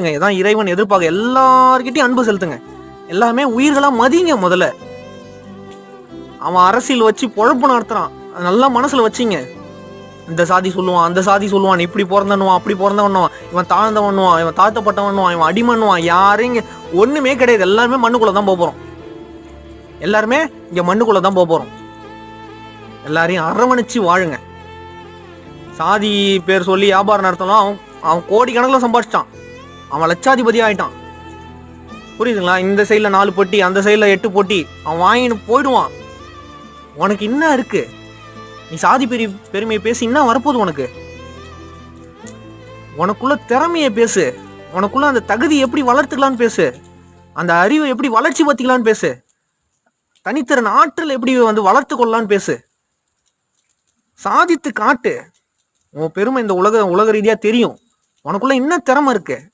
இதான் இறைவன் எதிர்பார்க்க எல்லார்கிட்டையும் அன்பு செலுத்துங்க. எல்லாமே உயிர்களா மதிங்க முதல்ல. அவன் அரசியல் வச்சு பொழப்பு நடத்துறான். அது நல்லா மனசுல வச்சிங்க. இந்த சாதி சொல்லுவான் அந்த சாதி சொல்லுவான் இப்படி பிறந்தவனுவான் அப்படி பிறந்தவனுவான் இவன் தாழ்ந்தவனுவான் இவன் தாழ்த்தப்பட்டவனுவான் இவன் அடிமண்ணுவான் யாரையும் இங்க ஒண்ணுமே கிடையாது. எல்லாருமே மண்ணுக்குள்ளே தான் போக போறோம் எல்லாருமே இங்க மண்ணுக்குள்ளே தான் போக போறோம் எல்லாரையும் அரவணைச்சு வாழுங்க. சாதி பேர் சொல்லி வியாபாரம் நடத்தலாம் அவன் அவன் கோடிக்கணக்கில் சம்பாதிச்சிட்டான். அவன் லட்சாதிபதி ஆயிட்டான். புரியுதுங்களா? இந்த சைடில் நாலு பொட்டி அந்த சைடில் எட்டு பொட்டி அவன் வாங்கின்னு போயிடுவான். உனக்கு என்ன இருக்கு? நீ சாதி பெரிய பெருமையை பேசி என்ன வரப்போகுது உனக்கு? உனக்குள்ள திறமையை பேசு. உனக்குள்ள அந்த தகுதி எப்படி வளர்த்துக்கலான்னு பேசு. அந்த அறிவை எப்படி வளர்ச்சி பத்திக்கலான்னு பேசு. தனித்திறன் ஆற்றல் எப்படி வந்து வளர்த்து கொள்ளலான்னு பேசு. சாதித்து காட்டு. உன் பெருமை இந்த உலக உலக ரீதியாக தெரியும். உனக்குள்ள என்ன திறமை இருக்கு?